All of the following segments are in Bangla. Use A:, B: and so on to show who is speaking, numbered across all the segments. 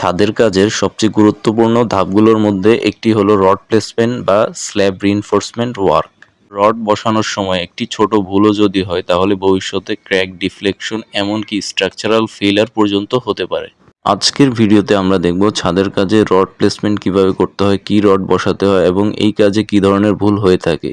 A: ছাদের কাজের সবচেয়ে গুরুত্বপূর্ণ ধাপগুলোর মধ্যে একটি হলো রড প্লেসমেন্ট বা স্ল্যাব রিইনফোর্সমেন্ট ওয়ার্ক। রড বসানোর সময় একটি ছোট ভুলও যদি হয়, তাহলে ভবিষ্যতে ক্র্যাক ডিফ্লেকশন এমনকি স্ট্রাকচারাল ফেলার পর্যন্ত হতে পারে। আজকের ভিডিওতে আমরা দেখব ছাদের কাজে রড প্লেসমেন্ট কীভাবে করতে হয়, কী রড বসাতে হয় এবং এই কাজে কী ধরনের ভুল হয়ে থাকে।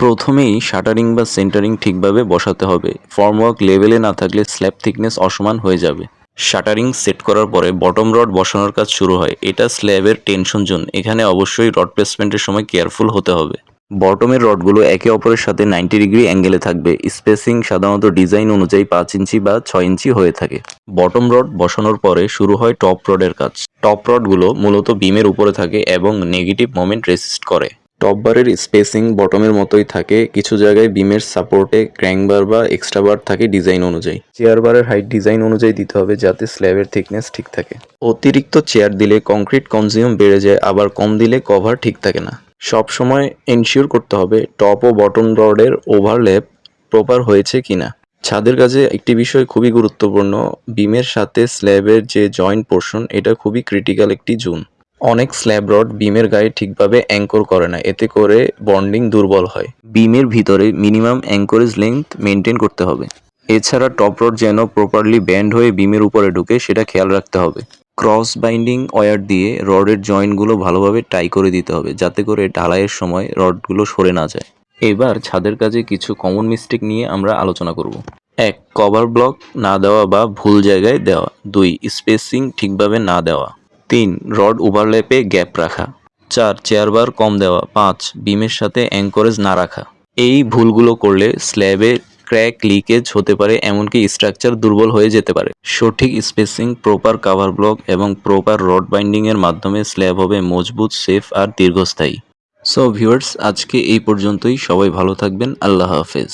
A: প্রথমেই শাটারিং বা সেন্টারিং ঠিকভাবে বসাতে হবে। ফর্মওয়ার্ক লেভেলে না থাকলে স্ল্যাব থিকনেস অসমান হয়ে যাবে। শাটারিং সেট করার পরে বটম রড বসানোর কাজ শুরু হয়। এটা স্ল্যাবের টেনশন জোন। এখানে অবশ্যই রড প্লেসমেন্টের সময় কেয়ারফুল হতে হবে। বটমের রডগুলো একে অপরের সাথে নাইনটি ডিগ্রি অ্যাঙ্গেলে থাকবে। স্পেসিং সাধারণত ডিজাইন অনুযায়ী পাঁচ ইঞ্চি বা ছয় ইঞ্চি হয়ে থাকে। বটম রড বসানোর পরে শুরু হয় টপ রডের কাজ। টপ রডগুলো মূলত বিমের উপরে থাকে এবং নেগেটিভ মোমেন্ট রেসিস্ট করে। টপ বারের স্পেসিং বটমের মতোই থাকে। কিছু জায়গায় বিমের সাপোর্টে ক্র্যাঙ্ক বার বা এক্সট্রা বার থাকে ডিজাইন অনুযায়ী। চেয়ার বারের হাইট ডিজাইন অনুযায়ী দিতে হবে যাতে স্ল্যাবের থিকনেস ঠিক থাকে। অতিরিক্ত চেয়ার দিলে কংক্রিট কনজিউম বেড়ে যায়, আবার কম দিলে কভার ঠিক থাকে না। সব সময় এনশিওর করতে হবে টপ ও বটম রডের ওভারল্যাপ প্রপার হয়েছে কিনা। ছাদের কাজে একটি বিষয় খুবই গুরুত্বপূর্ণ বিমের সাথে স্ল্যাবের যে জয়েন্ট পোর্শন এটা খুবই ক্রিটিক্যাল একটি জোন অনেক স্ল্যাব রড বিমের গায়ে ঠিকভাবে অ্যাঙ্কর করে না, এতে করে বন্ডিং দুর্বল হয়। বিমের ভিতরে মিনিমাম অ্যাঙ্করেজ লেন্থ মেনটেন করতে হবে। এছাড়া টপ রড যেন প্রপারলি ব্যান্ড হয়ে বিমের উপরে ঢুকে সেটা খেয়াল রাখতে হবে। ক্রস বাইন্ডিং ওয়্যার দিয়ে রডের জয়েন্টগুলো ভালোভাবে টাই করে দিতে হবে, যাতে করে ঢালাইয়ের সময় রডগুলো সরে না যায়। এবার ছাদের কাজে কিছু কমন মিস্টেক নিয়ে আমরা আলোচনা করব। এক কভার ব্লক না দেওয়া বা ভুল জায়গায় দেওয়া। দুই স্পেসিং ঠিকভাবে না দেওয়া। তিন, রড ওভারল্যাপে গ্যাপ রাখা। চার, চেয়ারবার কম দেওয়া। পাঁচ, বিমের সাথে অ্যাঙ্করেজ না রাখা। এই ভুলগুলো করলে স্ল্যাবে ক্র্যাক লিকেজ হতে পারে, এমনকি স্ট্রাকচার দুর্বল হয়ে যেতে পারে। সঠিক স্পেসিং, প্রপার কাভার ব্লক এবং প্রপার রড বাইন্ডিংয়ের মাধ্যমে স্ল্যাব হবে মজবুত, সেফ আর দীর্ঘস্থায়ী। সো ভিউয়ার্স, আজকে এই পর্যন্তই। সবাই ভালো থাকবেন। আল্লাহ হাফেজ।